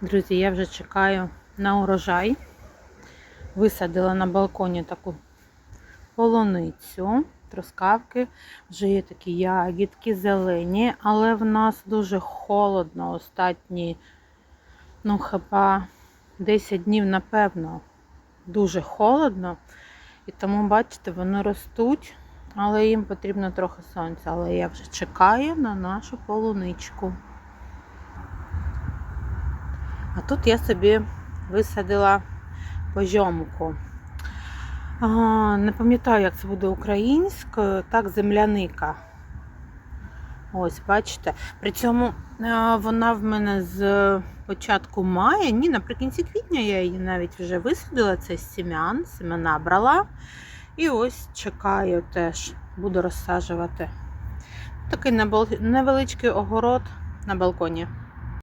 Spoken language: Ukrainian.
Друзі, я вже чекаю на урожай. Висадила на балконі таку полуницю, трускавки. Вже є такі ягідки зелені, але в нас дуже холодно останні, ну, хіба 10 днів, напевно, дуже холодно. І тому, бачите, вони ростуть, але їм потрібно трохи сонця. Але я вже чекаю на нашу полуничку. А тут я собі висадила позьомку. А, не пам'ятаю, як це буде українською, так, земляника. Ось, бачите. При цьому вона в мене з початку мая, ні, наприкінці квітня я її навіть вже висадила, це сім'ян, семена брала. І ось чекаю теж, буду розсаджувати. Такий невеличкий огород на балконі.